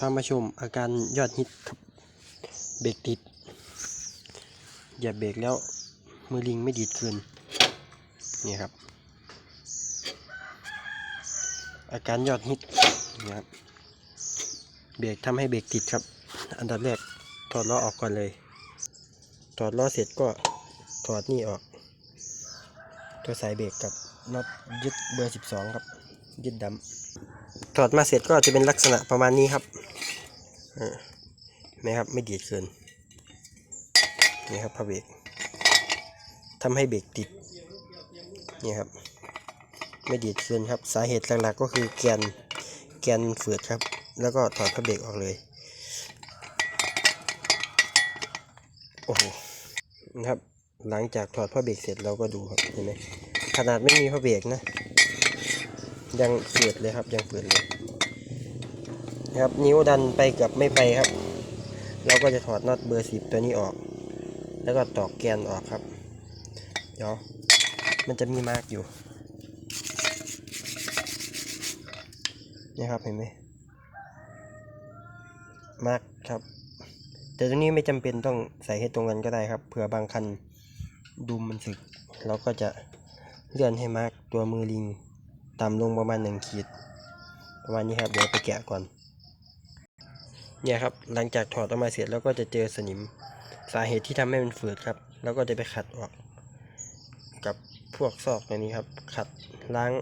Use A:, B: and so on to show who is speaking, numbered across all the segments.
A: พามาชมอาการยอดฮิตครับเบรกติด อย่าเบรกแล้วมือลิงไม่ดีดคืนนี่ครับ อาการยอดฮิตนี่ครับเบรกทำให้เบรกติดครับ อันดับแรกถอดล้อออกก่อนเลย ถอดล้อเสร็จก็ถอดนี่ออก ตัวสายเบรกกับน็อตยึดเบอร์ 12 ครับ ยึดดำ ถอดมาเสร็จก็จะเป็นลักษณะประมาณนี้ครับเห็นไหมครับไม่ดีดเกินนี่ครับพระเบรกทำให้เบรกติดนี่ครับ ไม่ดีดเกินครับ สาเหตุหลักๆก็คือแกนแกนฝืดครับ แล้วก็ถอดพระเบรกออกเลยโอ้โหนะครับหลังจากถอดผ้าเบรกเสร็จเราก็ดูครับเห็นไหมขนาดไม่มีผ้าเบรกนะ ยังเฟืดเลยครับยังเฟืดเลยนะครับนิ้วดันไปกับไม่ไปครับ เราก็จะถอดน็อตเบอร์สิบตัวนี้ออก แล้วก็ตอกแกนออกครับ เดี๋ยวมันจะมีมาร์กอยู่นี่ครับเห็นไหมมาร์กครับ แต่ตรงนี้ไม่จำเป็นต้องใส่ให้ตรงกันก็ได้ครับเผื่อบางคันดุมมันสึก เราก็จะเลื่อนให้มาร์กตัวมือลิง ต่ำลงประมาณหนึ่งขีด ประมาณนี้ครับ เดี๋ยวไปแกะก่อน เนี่ยครับ หลังจากถอดออกมาเสร็จแล้วก็จะเจอสนิม สาเหตุที่ทำให้มันฝืดครับ แล้วก็จะไปขัดออก กับพวกซอกตัวนี้ครับ ขัดล้าง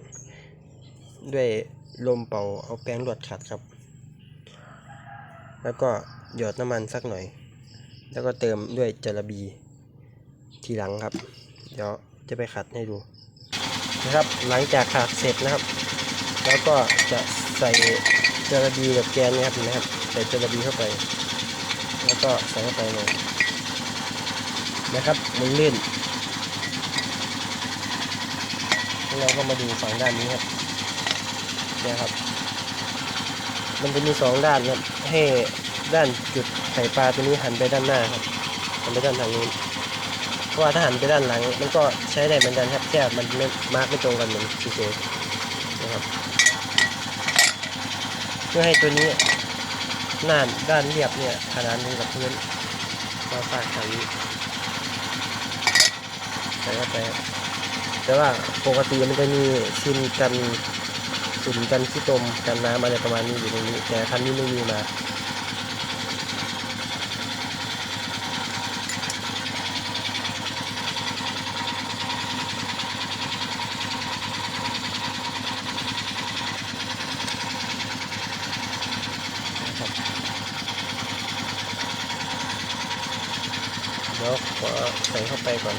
A: ด้วยลมเป่าเอาแป้งลวดขัดครับ แล้วก็หยดน้ำมันสักหน่อย แล้วก็เติมด้วยจระบีทีหลังครับ เดี๋ยวจะไปขัดให้ดู นะครับ หลังจากขัดเสร็จนะครับ แล้วก็จะใส่จระบีกับแกนเนะครับนะครับใส่จระบีเข้าไป แล้วก็ใส่เข้าไปเลยนะครับมันลื่นแล้วเราก็มาดูฝั่งด้านนี้ครับเนี่ยครับ มันจะมีสองด้านครับให้ด้านจุดไข่ปลาตัวนี้หันไปด้านหน้าครับหันไปด้านทางนู้ เพราะว่าถ้าหันไปด้านหลัง มันก็ใช้ได้เหมือนกันครับแค่มันไม่มาร์กไม่ตรงกันเหมือนซีเนะครับเพื่อให้ตัวนี้หน้าด้านเรียบเนี่ยขนานกันกับพื้นมาฝากทางนี้ใส่เข้าไปครับแต่ว่าปกติมันจะมีชินกันฝุ่นกันขี้ตมกันน้ำอะไรประมาณนี้อยู่ตรงนี้ แต่คันนี้ไม่มีมา ดี๋ยวขอใส่เข้าไปก่อน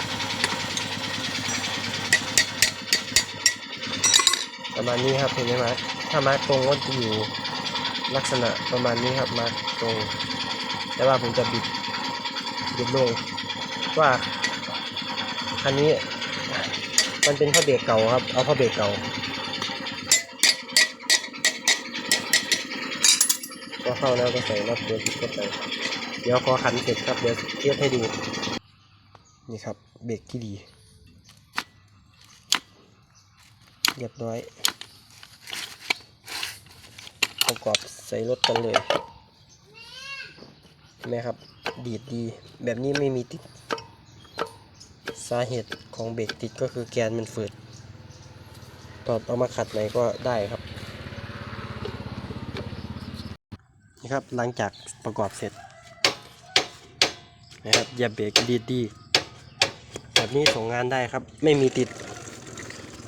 A: ประมาณนี้ครับเห็นไหมมาร์คถ้ามาร์คตรงก็จะอยู่ลักษณะประมาณนี้ครับมาร์คตรง แต่ว่าผมจะบิดบิดลงว่าคันนี้มันเป็นผ้าเบรกเก่าครับ เอาผ้าเบรกเก่าก็เข้าแล้วก็ใส่น็อตเบอร์สิบเข้าไป เดี๋ยวขอขันเสร็จครับเดี๋ยวเทียบให้ดู นี่ครับเบรกที่ดี เรียบร้อย ประกอบใส่รถกันเลยเห็นไหมครับ ดีดดี แบบนี้ไม่มีติด สาเหตุของเบรกติดก็คือแกนมันฝืดถอดเอามาขัดไหนก็ได้ครับนี่ครับหลังจากประกอบเสร็จ นะครับอย่าเบรกดีดีแบบนี้ส่งงานได้ครับ ไม่มีติด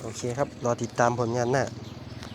A: โอเคครับ รอติดตามผลงานหน้า